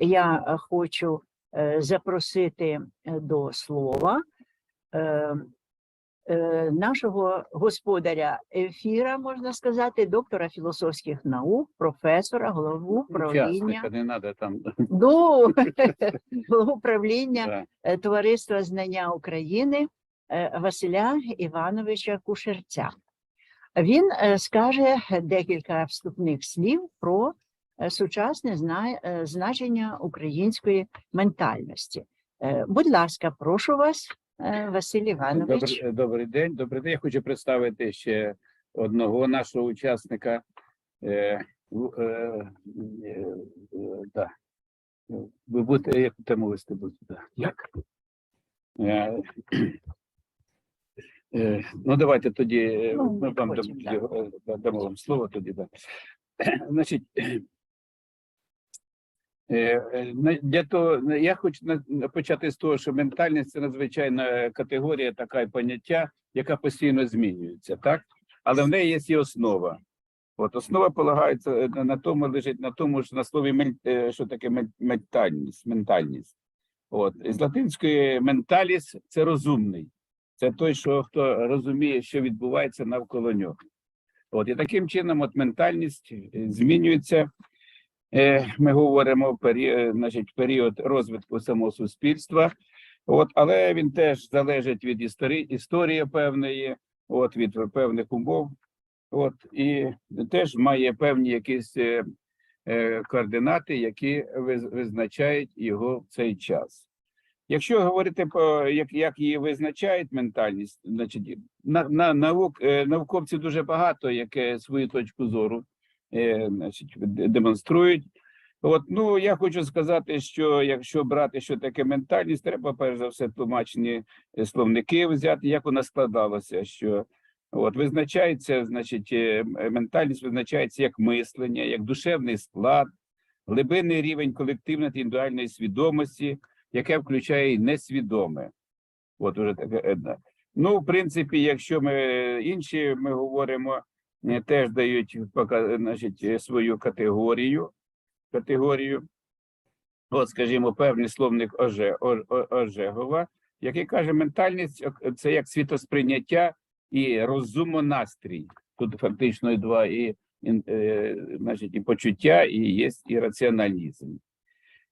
Я хочу е, запросити е, до слова е, нашого господаря ефіра, можна сказати, доктора філософських наук, професора, голову правління не надо там. до голову правління Да. е, Товариства знання України е, Василя Івановича Кушерця. Він е, скаже декілька вступних слів про е, сучасне е, значення української ментальності. Е, Будь ласка, прошу вас, е, Василь Іванович. Добрий, добрий день. Добрий день. Я хочу представити ще одного нашого учасника. Е, е, е, е, да. Ви будете, як тему вести будете? Як? Е, е, ну, давайте тоді е, Ну, ми вам потім, дамо, е, да, дамо вам слово тоді. Да. Значить, Е, е, на- Для того я хочу почати з того, що ментальність це надзвичайна категорія, така і поняття, яка постійно змінюється, так? Але в неї є і основа. От основа полагається е, на, тому, лежить на тому ж на слові е, що таке ментальність. ментальність. От з латинської менталіс це розумний. Це той, що хто розуміє, що відбувається навколо нього. От і таким чином, от ментальність е, змінюється. Е, Ми говоримо період, значить, період розвитку самого суспільства. От, але він теж залежить від історії, історії певної, от від певних умов. От і теж має певні якісь е, е, координати, які виз- визначають його в цей час. Якщо говорити про як, як її визначають ментальність, значить на, на наук е, науковців дуже багато, які свою точку зору е, значить, демонструють. От ну я хочу сказати, що якщо брати, що таке ментальність, треба перш за все тлумачені е, словники взяти, як вона складалася. Що от визначається, значить, е, ментальність визначається як мислення, як душевний склад, глибинний рівень колективної та індивідуальної свідомості, яке включає і несвідоме. От уже таке. одне. Ну, в принципі, якщо ми інші ми говоримо, е, теж дають пока- значить, е, свою категорію. Категорію, от, скажімо, певний словник Оже, Ожегова, який каже, ментальність це як світосприйняття і розумонастрій. Тут фактично і два і, е, значить, і почуття, і є і раціоналізм.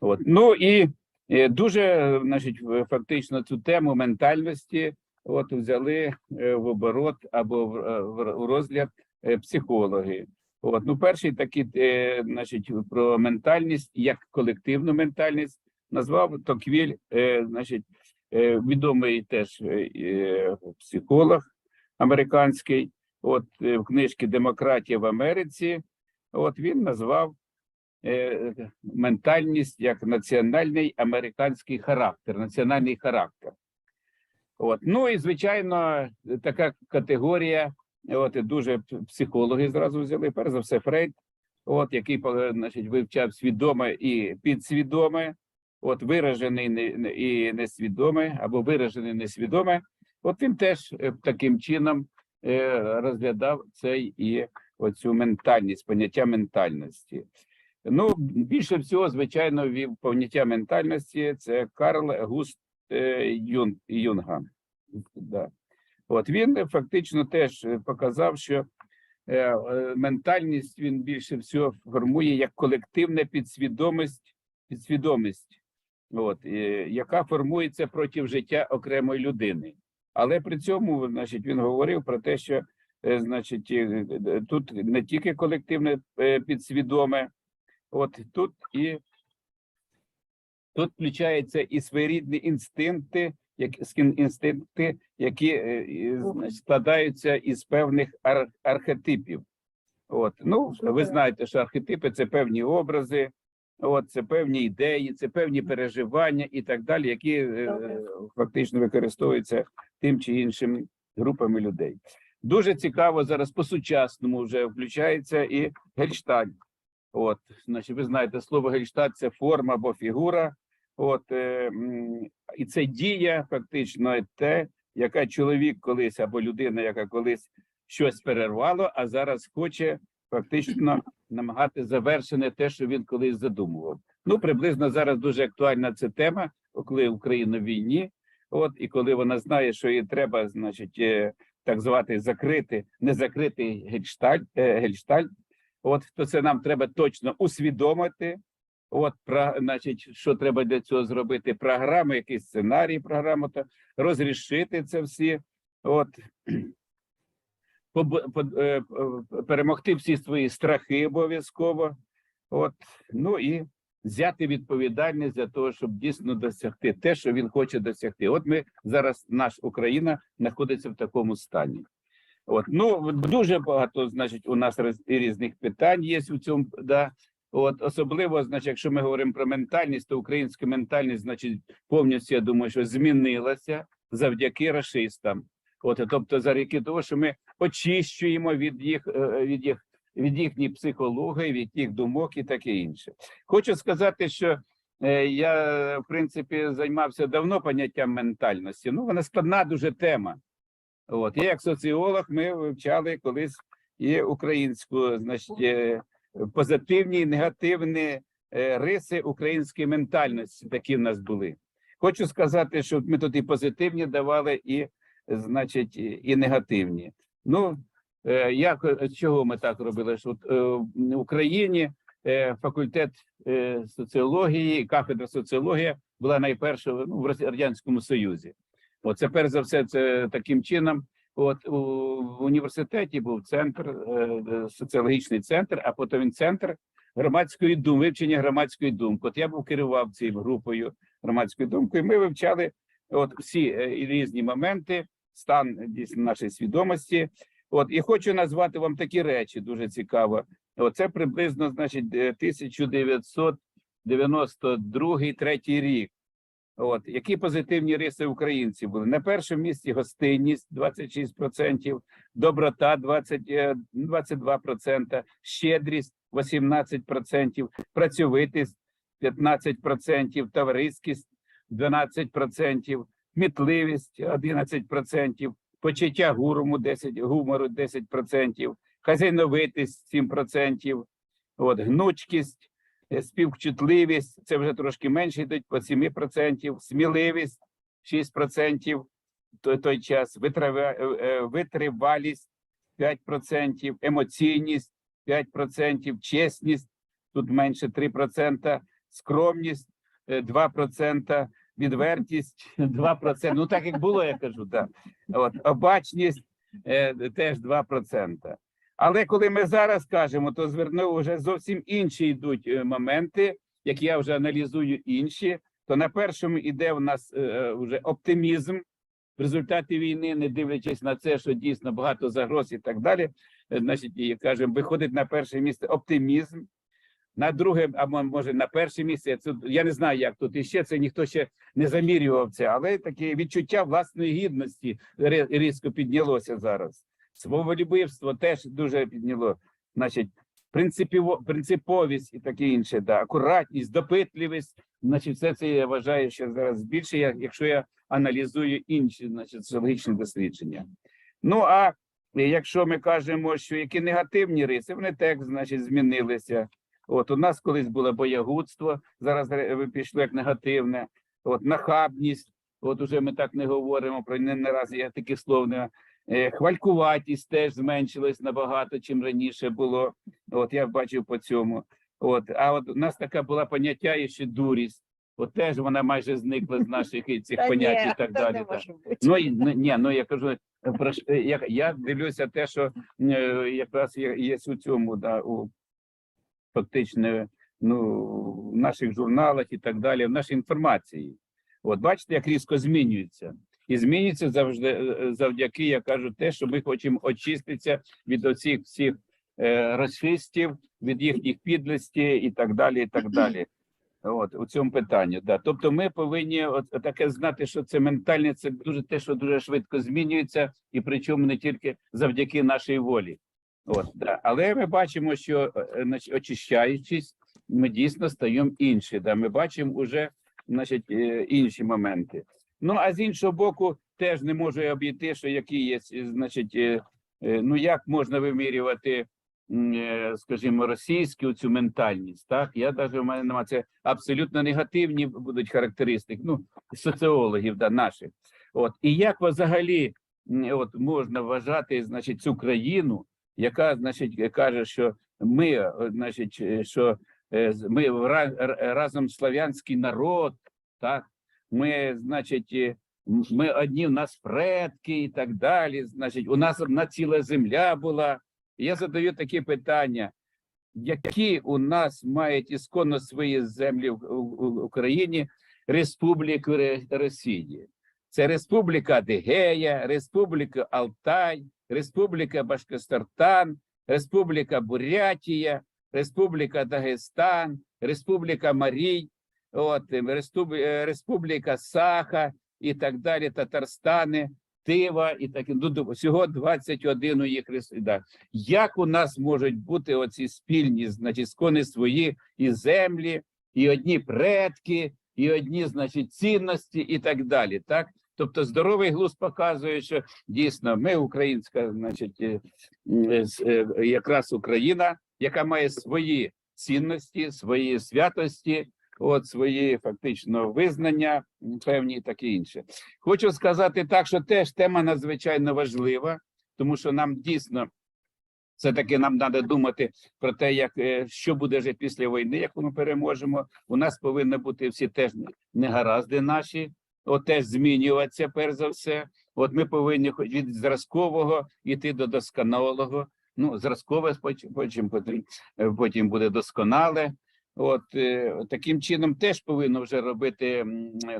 От. Ну і е, дуже, значить, фактично цю тему ментальності от взяли е, в оборот або в, е, розгляд е, психологи. От, ну, перший такий, е, значить, про ментальність, як колективну ментальність, назвав Токвіль, е, значить, е, відомий теж е, е, психолог американський. От е, в книжці Демократія в Америці. От він назвав е, ментальність як національний американський характер, національний характер. От. Ну і звичайно, така категорія, от дуже психологи зразу взяли. Перш за все, Фрейд, от який значить, вивчав свідоме і підсвідоме, от виражений і несвідоме, або виражене несвідоме. От він теж е, таким чином е, розглядав цей і оцю ментальність, поняття ментальності. Ну, більше всього, звичайно, вів поняття ментальності це Карл Густ е, Юн, Юнга. Да. От він фактично теж е, показав, що е, е, ментальність він більше всього формує як колективна підсвідомість, підсвідомість, от, яка формується проти життя окремої людини. Але при цьому, значить, він говорив про те, що значить, тут не тільки колективне підсвідоме, от тут і тут включаються і своєрідні інстинкти, як інстинкти, які е, складаються із певних ар, архетипів. От, ну, ви знаєте, що архетипи це певні образи, от, це певні ідеї, це певні переживання і так далі, які е, фактично використовуються тим чи іншим групами людей. Дуже цікаво зараз по-сучасному вже включається і гельштальт. От, значить, ви знаєте, слово гельштальт це форма або фігура. От е, і це дія фактично те, яка чоловік колись або людина, яка колись щось перервало, а зараз хоче фактично намагати завершити те, що він колись задумував. Ну, приблизно зараз дуже актуальна ця тема, коли Україна в війні. От і коли вона знає, що їй треба, значить, е, так звати закрити, не закритий гельшталь, е, гельшталь. От то це нам треба точно усвідомити. От про, значить, що треба для цього зробити? Програму, якийсь сценарій, програму та розрішити це всі. От побо- по- е, е, перемогти всі свої страхи обов'язково. От ну і взяти відповідальність для того, щоб дійсно досягти те, що він хоче досягти. От ми зараз, наш Україна знаходиться в такому стані. От ну дуже багато, значить, у нас роз- різних питань є у цьому. Да. От особливо, значить, якщо ми говоримо про ментальність, то українська ментальність, значить, повністю я думаю, що змінилася завдяки расистам. От, тобто, завдяки того, що ми очищуємо від їх е, від їх від їхньої психології, від їх думок і таке інше. Хочу сказати, що е, я в принципі займався давно поняттям ментальності. Ну, вона складна дуже тема. От я як соціолог, ми вивчали колись і українську, значить, е, позитивні і негативні е, риси української ментальності. Такі в нас були. Хочу сказати, що ми тут і позитивні давали, і, значить, і- негативні. Ну, е, як чого ми так робили? Що е, в Україні факультет соціології, кафедра соціології була найперша ну, в Радянському Союзі. Оце перш за все, це таким чином. От у в університеті був центр, е, е, соціологічний центр, а потім він центр громадської думки, вивчення громадської думки. От я був керував цією групою громадської думки. і Ми вивчали от всі е, різні моменти, стан дійсно нашої свідомості. От і хочу назвати вам такі речі дуже цікаво. Оце приблизно, значить, е, 1992-3 рік. От які позитивні риси українців були? На першому місці гостинність 26%, доброта 20, е, 22%, щедрість 18%, працьовитість 15%, товариськість 12%, кмітливість 11%, почуття гумору 10, гумору 10%, хазяйновитість 7%, от, гнучкість е, співчутливість, це вже трошки менше йдуть по 7%, сміливість 6% той, той час, е, е, витривалість 5%, емоційність 5%, чесність тут менше 3%, скромність е, 2%, відвертість 2%. Ну так як було, я кажу, так. От, обачність е, теж 2%. Але коли ми зараз кажемо, то зверну вже зовсім інші йдуть е, моменти, які я вже аналізую інші. То на першому іде в нас е, е, вже оптимізм в результаті війни, не дивлячись на це, що дійсно багато загроз і так далі. Значить, і кажемо, виходить на перше місце оптимізм. На друге, або може на перше місце. Це я не знаю, як тут іще це ніхто ще не замірював це, але таке відчуття власної гідності різко піднялося зараз. Своболюбивство теж дуже підняло. Значить, принциповість і таке інше, да, акуратність, допитливість. Значить, все це я вважаю, що зараз більше, якщо я аналізую інші, значить, соціологічні дослідження. Ну а якщо ми кажемо, що які негативні риси, вони так, значить, змінилися. От у нас колись було боягудство, зараз пішло як негативне, от нахабність. От уже ми так не говоримо про не, не раз є такі словне. Е, Хвалькуватість теж зменшилась набагато, чим раніше було. От я бачив по цьому. От, а от у нас така була поняття є ще дурість. От теж вона майже зникла з наших цих понять і так далі. Ну і ну, ні, ну я кажу, е, е, я, я дивлюся те, що е, якраз є, є у цьому, да, у фактично ну, в наших журналах і так далі, в нашій інформації. От бачите, як різко змінюється. І змінюється завжди е, завдяки, я кажу, те, що ми хочемо очиститися від оцих всіх е, расистів, від їхніх підлості і так далі. і так далі. От у цьому питанні, да. Тобто, ми повинні от таке знати, що це ментальне, це дуже те, що дуже швидко змінюється, і причому не тільки завдяки нашій волі. От да. Але ми бачимо, що е, очищаючись, ми дійсно стаємо інші. Да. Ми бачимо уже значить, е, інші моменти. Ну а з іншого боку, теж не можу обійти, що які є, е, значить, е, е, ну як можна вимірювати, скажімо, російську цю ментальність. Так, я навіть у мене немає це абсолютно негативні будуть характеристики. Ну, соціологів да, наших. От і як взагалі от можна вважати, значить, цю країну, яка, значить, каже, що ми, значить, що ми разом славянський народ, так ми, значить, е, ми одні в нас предки і так далі. Значить, у нас одна ціла земля була. Я задаю такі питання. Які у нас мають ісконно свої землі в, Україні Республіки Росії? Це Республіка Адигея, Республіка Алтай, Республіка Башкортостан, Республіка Бурятія, Республіка Дагестан, Республіка Марій, от, е, е, Республіка Саха і так далі, Татарстани, Тива і так ну, всього 21 у їх да. Як у нас можуть бути оці спільні, значить, скони свої і землі, і одні предки, і одні, значить, цінності, і так далі. Так? Тобто здоровий глузд показує, що дійсно ми українська, значить, е, якраз Україна, яка має свої цінності, свої святості, от свої фактично визнання, певні і таке інше. Хочу сказати так, що теж тема надзвичайно важлива, тому що нам дійсно. Все таки нам треба думати про те, як е, що буде вже після війни, як ми переможемо. У нас повинні бути всі теж негаразди наші, от теж змінюватися, перш за все. От ми повинні хоч від зразкового йти до досконалого. Ну, зразкове потім, е, потім буде досконале. От е, таким чином теж повинно вже робити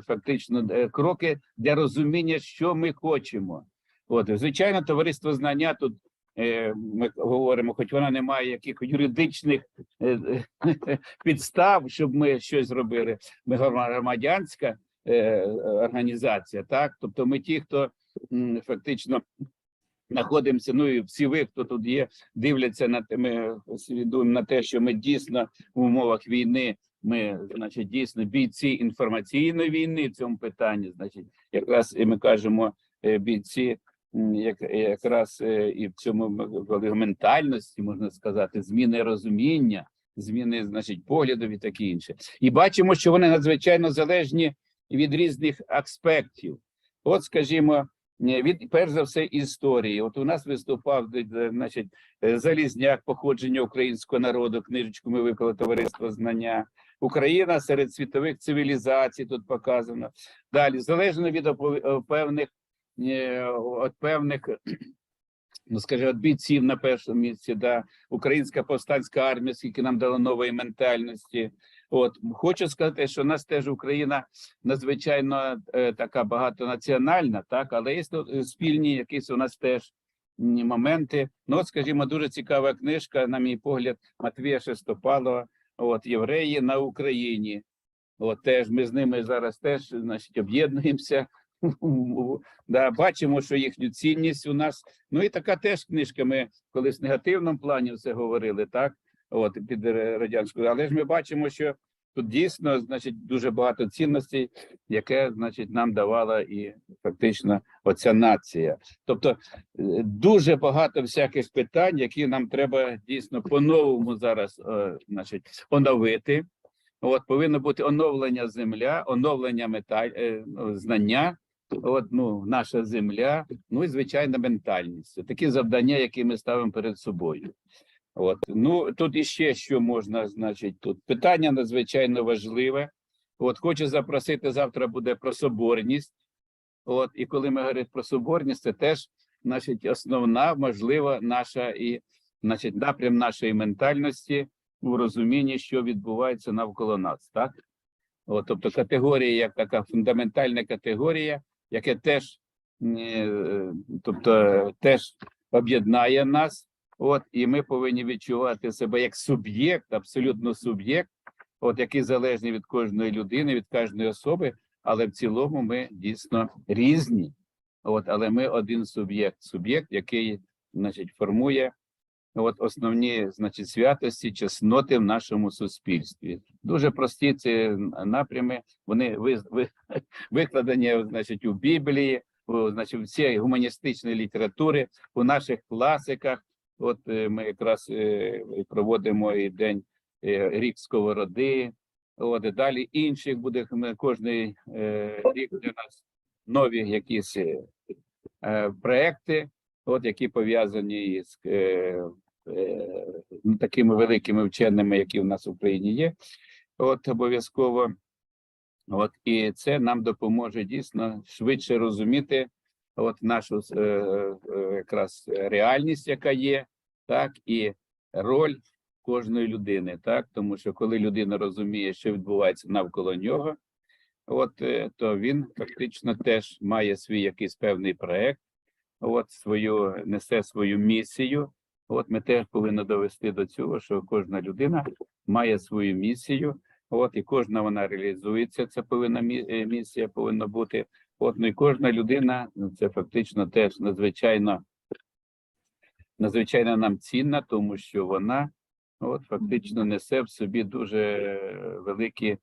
фактично е, кроки для розуміння, що ми хочемо. От, звичайно, товариство знання тут е, ми говоримо, хоч вона не має якихось юридичних підстав, щоб ми щось зробили. Ми громадянська організація, так тобто ми ті, хто фактично знаходимося. Ну і всі ви, хто тут є, дивляться на те, ми свідомі на те, що ми дійсно в умовах війни. Ми, значить, дійсно бійці інформаційної війни в цьому питанні. Значить, якраз і ми кажемо е, бійці як, якраз е, і в цьому ментальності, можна сказати, зміни розуміння, зміни, значить, поглядів і таке інше. І бачимо, що вони надзвичайно залежні від різних аспектів. От, скажімо, від перш за все історії. От у нас виступав е, значить, е, Залізняк, походження українського народу, книжечку ми виклали товариство знання. Україна серед світових цивілізацій тут показано. Далі, залежно від е, певних от певних, ну скажімо, от бійців на першому місці, да, українська повстанська армія, скільки нам дала нової ментальності. От хочу сказати, що у нас теж Україна надзвичайно е, така багатонаціональна, так, але є е, спільні якісь у нас теж моменти. Ну, от, скажімо, дуже цікава книжка, на мій погляд, Матвія Шестопалова, от євреї на Україні. От теж ми з ними зараз теж значить об'єднуємося. Да, бачимо, що їхню цінність у нас. Ну і така теж книжка. Ми колись в негативному плані все говорили, так? От під радянською. Але ж ми бачимо, що тут дійсно, значить, дуже багато цінностей, яке, значить, нам давала і фактично оця нація. Тобто е, дуже багато всяких питань, які нам треба дійсно по-новому зараз, е, значить, оновити. От повинно бути оновлення земля, оновлення металь, е, знання. От ну наша земля, ну і звичайно, ментальність. Такі завдання, які ми ставимо перед собою. От ну тут іще що можна, значить, тут питання надзвичайно важливе. От хочу запросити завтра буде про соборність. От і коли ми говоримо про соборність, це теж значить основна, можлива наша і значить напрям нашої ментальності у розумінні, що відбувається навколо нас, так? От, тобто категорія, як така фундаментальна категорія, яке теж, е, тобто, теж об'єднає нас, от, і ми повинні відчувати себе як суб'єкт, абсолютно суб'єкт, от, який залежний від кожної людини, від кожної особи, але в цілому ми дійсно різні. От, але ми один суб'єкт, суб'єкт, який значить, формує от основні значить, святості, чесноти в нашому суспільстві. Дуже прості ці напрями. Вони ви, ви, викладені значить, у Біблії, у, значить, всій гуманістичній літературі, у наших класиках. От е, ми якраз е, проводимо і день е, рік сковороди. От і далі інших буде кожний рік для нас нові якісь проекти, от які пов'язані з ну, такими великими вченими, які в нас в Україні є. От обов'язково. От і це нам допоможе дійсно швидше розуміти от нашу е, е, якраз реальність, яка є, так і роль кожної людини, так тому що коли людина розуміє, що відбувається навколо нього, от е, то він фактично теж має свій якийсь певний проект, от свою несе свою місію. От ми теж повинні довести до цього, що кожна людина має свою місію. От і кожна вона реалізується. Це повинна е, місія повинна бути. От ну і кожна людина ну, це фактично теж надзвичайно надзвичайно нам цінна, тому що вона от фактично несе в собі дуже великі,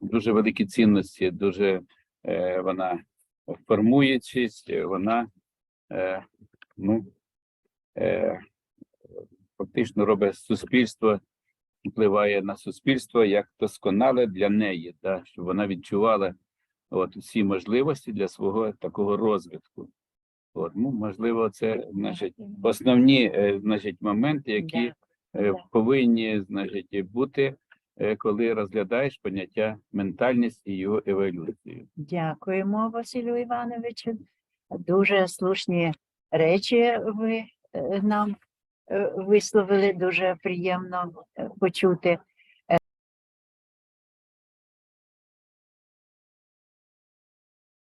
дуже великі цінності, дуже е, вона формуючись, вона е, ну е, фактично робить суспільство, впливає на суспільство як досконале для неї, да, щоб вона відчувала от всі можливості для свого такого розвитку. От, ну, можливо, це значить основні е, значить, моменти, які е, повинні значить, бути, е, коли розглядаєш поняття ментальність і його еволюцію. Дякуємо, Василю Івановичу. Дуже слушні речі ви нам висловили. Дуже приємно е, почути.